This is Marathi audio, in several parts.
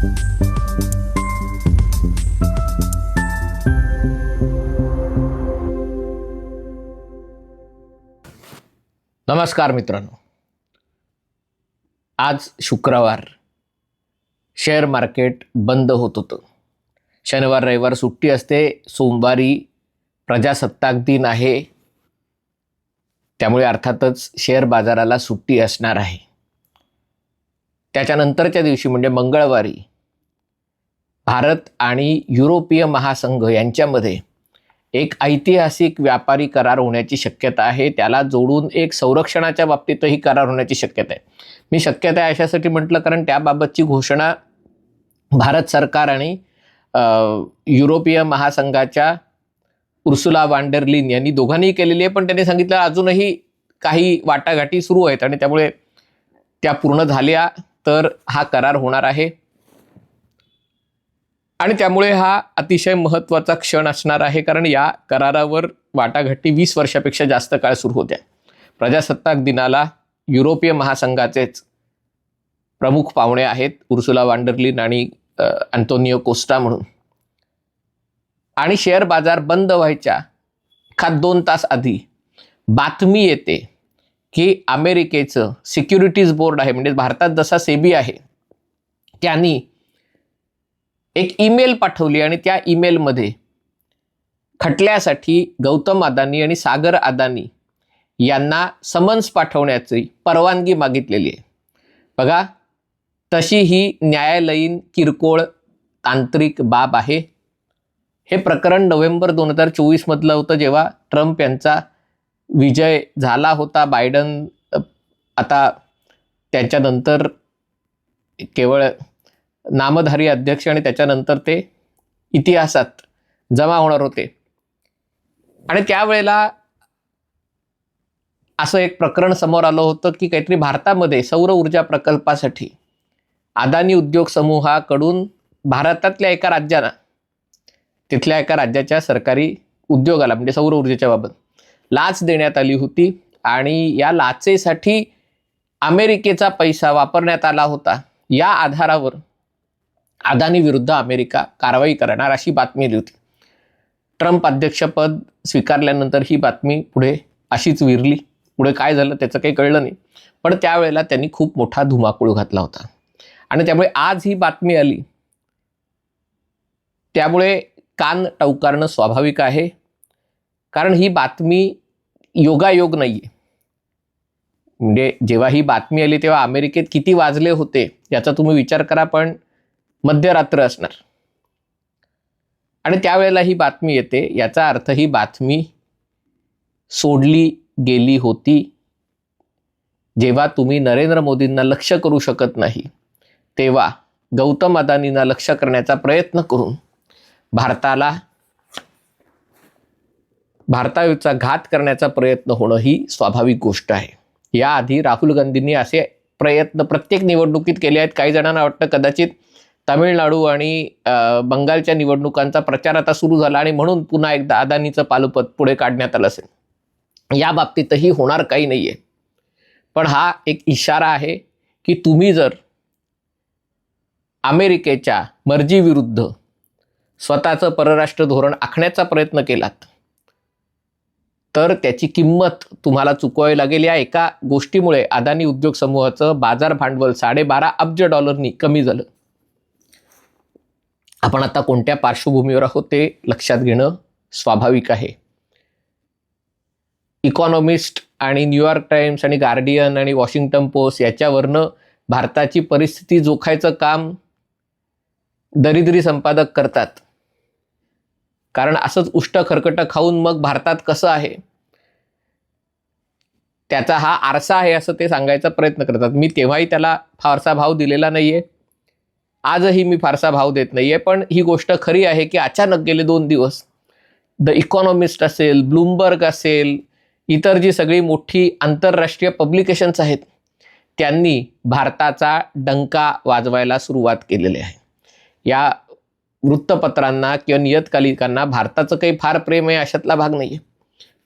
नमस्कार मित्रांनो. आज शुक्रवार. शेअर मार्केट बंद होत होतं. शनिवार रविवार सुट्टी असते सोमवारी प्रजासत्ताक दिन आहे. त्यामुळे अर्थातच शेअर बाजाराला सुट्टी असणार आहे. त्याच्यानंतरच्या दिवशी म्हणजे मंगळवारी भारत आणि युरोपीय महासंघ यांच्यामध्ये एक ऐतिहासिक व्यापारी करार होण्याची शक्यता आहे. त्याला जोडून एक संरक्षणाच्या बाबतीतही करार होण्याची शक्यता आहे. मी शक्यता आहे अशासाठी म्हटलं कारण त्याबाबतची घोषणा भारत सरकार आणि युरोपीय महासंघाच्या उर्सुला वांडरलिन यांनी दोघांनीही केलेली आहे. पण त्यांनी सांगितलं अजूनही काही वाटाघाटी सुरू आहेत आणि त्यामुळे त्या पूर्ण झाल्या तर हा करार होणार आहे. आणि त्यामुळे हा अतिशय महत्त्वाचा क्षण असणार आहे कारण या करारावर वाटाघाटी वीस वर्षापेक्षा जास्त काळ सुरू होत्या. प्रजासत्ताक दिनाला युरोपीय महासंघाचेच प्रमुख पाहुणे आहेत उर्सुला वांडरलिन आणि अँटोनियो कोस्टा म्हणून. आणि शेअर बाजार बंद व्हायच्या एखाद दोन तास आधी बातमी येते की अमेरिकेचं सिक्युरिटीज बोर्ड आहे म्हणजे भारतात जसा सेबी आहे त्यांनी एक ईमेल पाठवली आणि त्या ईमेलमध्ये खटल्यासाठी गौतम अदानी आणि सागर अदानी यांना समन्स पाठवण्याची परवानगी मागितलेली आहे. बघा तशी ही न्यायालयीन किरकोळ तांत्रिक बाब आहे. हे प्रकरण नोव्हेंबर दोन हजार चोवीसमधलं होतं जेव्हा ट्रम्प यांचा विजय झाला होता. बायडन आता त्याच्यानंतर केवळ नामधारी अध्यक्ष आणि त्याच्यानंतर ते इतिहासात जमा होणार होते. आणि त्यावेळेला असं एक प्रकरण समोर आलं होतं की काहीतरी भारतामध्ये सौर ऊर्जा प्रकल्पासाठी अदानी उद्योग समूहाकडून भारतातल्या एका राज्याला तिथल्या एका राज्याच्या सरकारी उद्योगाला म्हणजे सौर ऊर्जेच्या बाबत लाच देण्यात आली होती. आणि या लाचेसाठी अमेरिकेचा पैसा वापरण्यात आला होता. या आधारावर अदानी विरुद्ध अमेरिका कारवाई करणार अशी बातमी आली होती. ट्रम्प अध्यक्षपद स्वीकारल्यानंतर ही बातमी पुढे अशीच विरली. पुढे काय झालं त्याचं काही कळलं नाही. पण त्यावेळेला त्यांनी खूप मोठा धुमाकूळ घातला होता. आणि त्यामुळे आज ही बातमी आली. त्यामुळे कान टवकारणं स्वाभाविक आहे. कारण ही बातमी योगायोग नाही आहे म्हणजे जेव्हा ही बातमी आली तेव्हा अमेरिकेत किती वाजले होते याचा तुम्ही विचार करा पण मध्यरात्र असणार. आणि त्यावेळेला ही बातमी येते. याचा अर्थ ही बातमी सोडली गेली होती. जेव्हा तुम्ही नरेंद्र मोदींना लक्ष करू शकत नाही तेव्हा गौतम अदानींना लक्ष करण्याचा प्रयत्न करून भारताला भारताचा घात करण्याचा प्रयत्न होणं ही स्वाभाविक गोष्ट आहे. याआधी राहुल गांधींनी असे प्रयत्न प्रत्येक निवडणुकीत केले आहेत. काही जणांना वाटतं कदाचित तामिळनाडू आणि बंगालच्या निवडणुकांचा प्रचार आता सुरू झाला आणि म्हणून पुन्हा एकदा अदानीचं पालुपत पुढे काढण्यात आलं असेल. या बाबतीतही होणार काही नाही आहे पण हा एक इशारा आहे की तुम्ही जर अमेरिकेच्या मर्जीविरुद्ध स्वतःचं परराष्ट्र धोरण आखण्याचा प्रयत्न केलात तर त्याची किंमत तुम्हाला चुकवावी लागेल. या एका गोष्टीमुळे अदानी उद्योग समूहाचं बाजार भांडवल साडेबारा अब्ज डॉलरनी कमी झालं. आपण आता कोणत्या पार्श्वभूमीवर आहोत ते लक्षात घेणं स्वाभाविक आहे. इकॉनॉमिस्ट आणि न्यूयॉर्क टाइम्स आणि गार्डियन आणि वॉशिंग्टन पोस्ट याच्यावरनं भारताची परिस्थिती जोखायचं काम दरिद्री संपादक करतात. कारण असंच उष्ट खरकटं खाऊन मग भारतात कसं आहे? त्याचा हा आरसा आहे असं ते सांगायचा प्रयत्न करतात. मी तेव्हाही त्याला फारसा भाव दिलेला नाही आहे आजही मी फारसा भाव देत नाही आहे पण ही गोष्ट खरी आहे की अचानक गेले दोन दिवस द इकॉनॉमिस्ट असेल ब्लूमबर्ग असेल इतर जी सगळी मोठी आंतरराष्ट्रीय पब्लिकेशन्स आहेत त्यांनी भारताचा डंका वाजवायला सुरुवात केलेली आहे या वृत्तपत्रांना किंवा नियतकालिकांना भारताचं काही फार प्रेम आहे अशातला भाग नाही आहे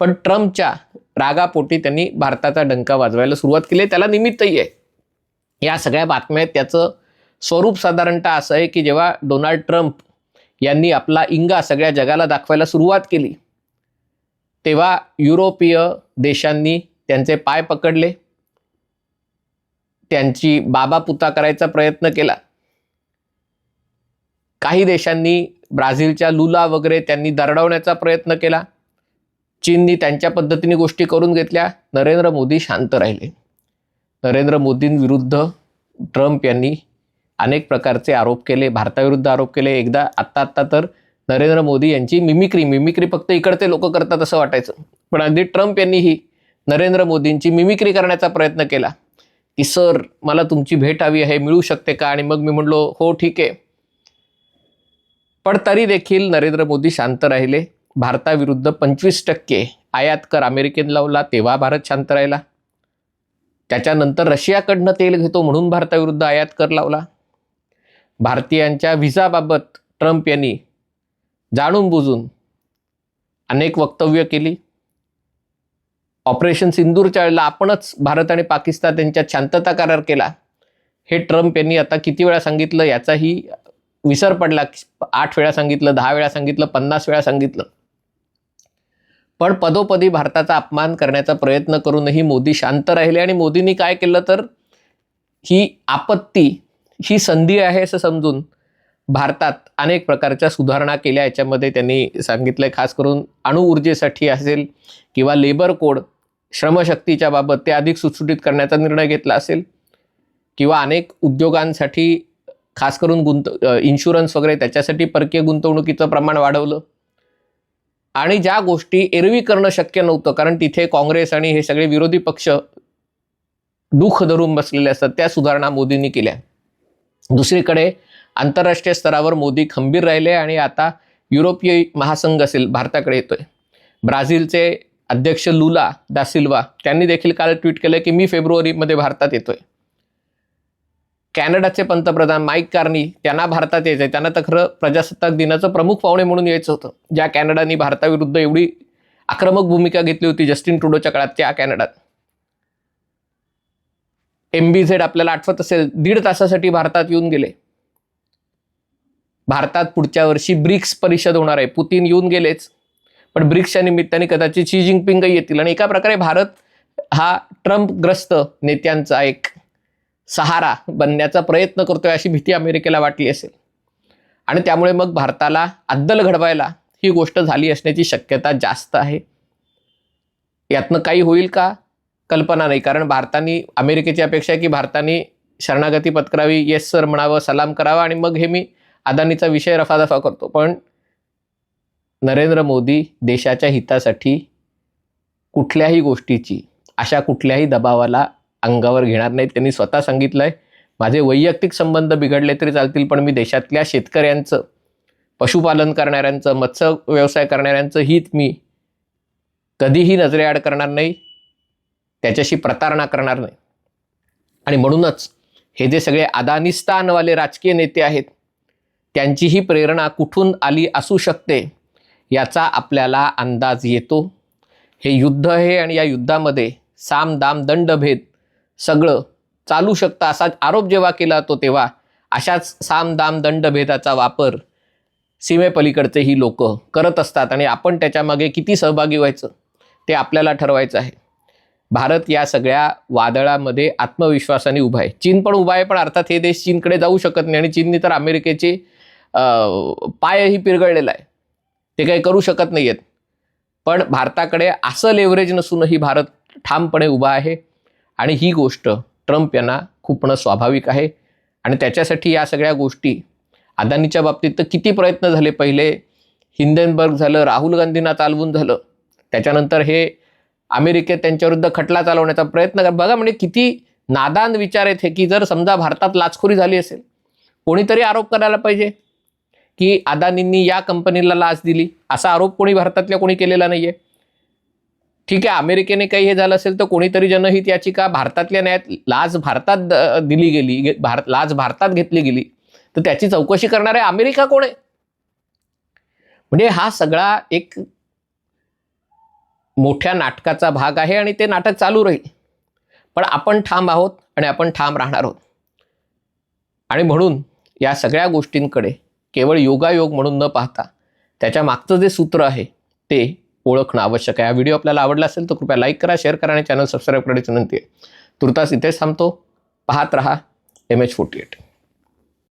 पण ट्रम्पच्या रागापोटी त्यांनी भारताचा डंका वाजवायला सुरुवात केली आहे. त्याला निमित्तही आहे या सगळ्या बातम्या त्याचं स्वरूप साधारणतः असं आहे की जेव्हा डोनाल्ड ट्रम्प यांनी आपला इंगा सगळ्या जगाला दाखवायला सुरुवात केली तेव्हा युरोपीय देशांनी त्यांचे पाय पकडले त्यांची बाबा पुता करायचा प्रयत्न केला. काही देशांनी ब्राझीलच्या लुला वगैरे त्यांनी दरडवण्याचा प्रयत्न केला चीननी त्यांच्या पद्धतीने गोष्टी करून घेतल्या नरेंद्र मोदी शांत राहिले. नरेंद्र मोदींविरुद्ध ट्रम्प यांनी अनेक प्रकारचे आरोप केले भारताविरुद्ध आरोप केले. एकदा आत्ता आत्ता तर नरेंद्र मोदी यांची मिमिक्री मिमिक्री फक्त इकडचे लोक करतात असं वाटायचं. पण अगदी ट्रम्प यांनीही नरेंद्र मोदींची मिमिक्री करण्याचा प्रयत्न केला. की सर मला तुमची भेट हवी आहे मिळू शकते का? आणि मग मी म्हणलो हो ठीक आहे. पण तरी देखील नरेंद्र मोदी शांत राहिले. भारताविरुद्ध पंचवीस टक्के आयात कर अमेरिकेने लावला तेव्हा भारत शांत राहिला. त्याच्यानंतर रशियाकडनं तेल घेतो म्हणून भारताविरुद्ध आयात कर लावला. भारतीयांच्या व्हिसाबाबत ट्रम्प यांनी जाणून बुजून अनेक वक्तव्य केली. ऑपरेशन सिंदूरच्या वेळेला आपणच भारत आणि पाकिस्तान यांच्यात शांतता करार केला. हे ट्रम्प यांनी आता किती वेळा सांगितलं याचाही विसर पडला. आठ वेळा सांगितलं दहा वेळा सांगितलं पन्नास वेळा सांगितलं. पण पदोपदी भारताचा अपमान करण्याचा प्रयत्न करूनही मोदी शांत राहिले आणि मोदींनी काय केलं तर ही आपत्ती ही संधी आहे असं समजून भारतात अनेक प्रकारच्या सुधारणा केल्या. याच्यामध्ये त्यांनी सांगितलं खास करून अणु ऊर्जेसाठी असेल किंवा लेबर कोड श्रमशक्तीच्या बाबत ते अधिक सुटसुटीत करण्याचा निर्णय घेतला असेल किंवा अनेक उद्योगांसाठी खास करून गुंत इन्शुरन्स वगैरे त्याच्यासाठी परकीय गुंतवणुकीचं प्रमाण वाढवलं. आणि ज्या गोष्टी एरवी करणं शक्य नव्हतं कारण तिथे काँग्रेस आणि हे सगळे विरोधी पक्ष दुःख धरून बसलेले असतात त्या सुधारणा मोदींनी केल्या. दुसरीकडे आंतरराष्ट्रीय स्तरावर मोदी खंबीर राहिले आणि आता युरोपीय महासंघ असेल भारताकडे येतोय. ब्राझीलचे अध्यक्ष लुला दासिल्वा त्यांनी देखील काल ट्विट केलं की मी फेब्रुवारीमध्ये भारतात येतोय. कॅनडाचे पंतप्रधान माईक कार्नी त्यांना भारतात यायचंय. त्यांना तर खरं प्रजासत्ताक दिनाचं प्रमुख पाहुणे म्हणून यायचं होतं ज्या कॅनडाने भारताविरुद्ध एवढी आक्रमक भूमिका घेतली होती जस्टिन ट्रुडोच्या काळात त्या कॅनडात. एम बी झेड आपल्याला आठवत असेल दीड तासासाठी भारतात येऊन गेले. भारतात पुढच्या वर्षी ब्रिक्स परिषद होणार आहे. पुतीन येऊन गेलेच. पण ब्रिक्सच्या निमित्ताने कदाचित शी जिंगपिंगही येतील. आणि एका प्रकारे भारत हा ट्रम्पग्रस्त नेत्यांचा एक सहारा बनण्याचा प्रयत्न करतोय अशी भीती अमेरिकेला वाटली असेल. आणि त्यामुळे मग भारताला अद्दल घडवायला ही गोष्ट झाली असण्याची शक्यता जास्त आहे. यातनं काही होईल का? कल्पना नाही. कारण भारताने अमेरिकेची अपेक्षा आहे की भारताने शरणागती पत्करावी येस सर म्हणावं सलाम करावा आणि मग हे मी अदानीचा विषय रफादफा करतो. पण नरेंद्र मोदी देशाच्या हितासाठी कुठल्याही गोष्टीची अशा कुठल्याही दबावाला अंगावर घेणार नाहीत. त्यांनी स्वतः सांगितलं आहे माझे वैयक्तिक संबंध बिघडले तरी चालतील पण मी देशातल्या शेतकऱ्यांचं पशुपालन करणाऱ्यांचं मत्स्य व्यवसाय करणाऱ्यांचं हित मी कधीही नजरेआड करणार नाही. त्याच्याशी प्रतारणा करणार नाही. आणि म्हणूनच हे जे सगळे अदानिस्तानवाले राजकीय नेते आहेत त्यांची ही प्रेरणा कुठून आली असू शकते याचा आपल्याला अंदाज येतो. हे युद्ध हे आणि या युद्धामध्ये साम दाम दंडभेद सगळं चालू शकतं असा आरोप जेव्हा केला तो तेव्हा अशाच साम दाम दंडभेदाचा वापर सीमेपलीकडचे ही लोक करत असतात आणि आपण त्याच्यामागे किती सहभागी व्हायचं ते आपल्याला ठरवायचं आहे. भारत या सगळ्या वादळामध्ये आत्मविश्वासाने उभा आहे. चीन पण उभा आहे पण अर्थात हे देश चीनकडे जाऊ शकत नाही आणि चीनने तर अमेरिकेचे पायही पिरगळलेला आहे. ते काही करू शकत नाही आहेत पण भारताकडे असं लेवरेज नसूनही भारत ठामपणे उभा आहे. आणि ही गोष्ट ट्रम्प यांना खूपणं स्वाभाविक आहे. आणि त्याच्यासाठी या सगळ्या गोष्टी अदानीच्या बाबतीत तर किती प्रयत्न झाले. पहिले हिंदेनबर्ग झालं राहुल गांधींना चालवून झालं. त्याच्यानंतर हे अमेरिकेत त्यांच्याविरुद्ध खटला चालवण्याचा प्रयत्न कर बघा म्हणजे किती नादान विचार आहेत हे की जर समजा भारतात लाचखोरी झाली असेल कोणीतरी आरोप करायला पाहिजे? की अदानींनी या कंपनीला लाच दिली असा आरोप कोणी भारतातल्या कोणी केलेला नाही आहे ठीक आहे अमेरिकेने काही हे झालं असेल तर कोणीतरी जनहित याचिका भारतातल्या न्यायात लाच भारतात दिली गेली गे- भारत लाच भारतात घेतली गेली. तर त्याची चौकशी करणारे अमेरिका कोण आहे? म्हणजे हा सगळा एक मोठ्या नाटकाचा भाग आहे आणि ते नाटक चालू राहील. पण आपण ठाम आहोत आणि आपण ठाम राहणार आहोत. आणि म्हणून या सगळ्या गोष्टींकडे केवळ योगायोग म्हणून न पाहता त्याच्या मागचं जे सूत्र आहे ते ओळखणं आवश्यक आहे. हा व्हिडिओ आपल्याला आवडला असेल तर कृपया लाईक करा शेअर करा आणि चॅनल सबस्क्राईब करण्याची विनंती आहे. तुर्तास इथेच थांबतो. पाहत रहा एम एच फोर्टी एट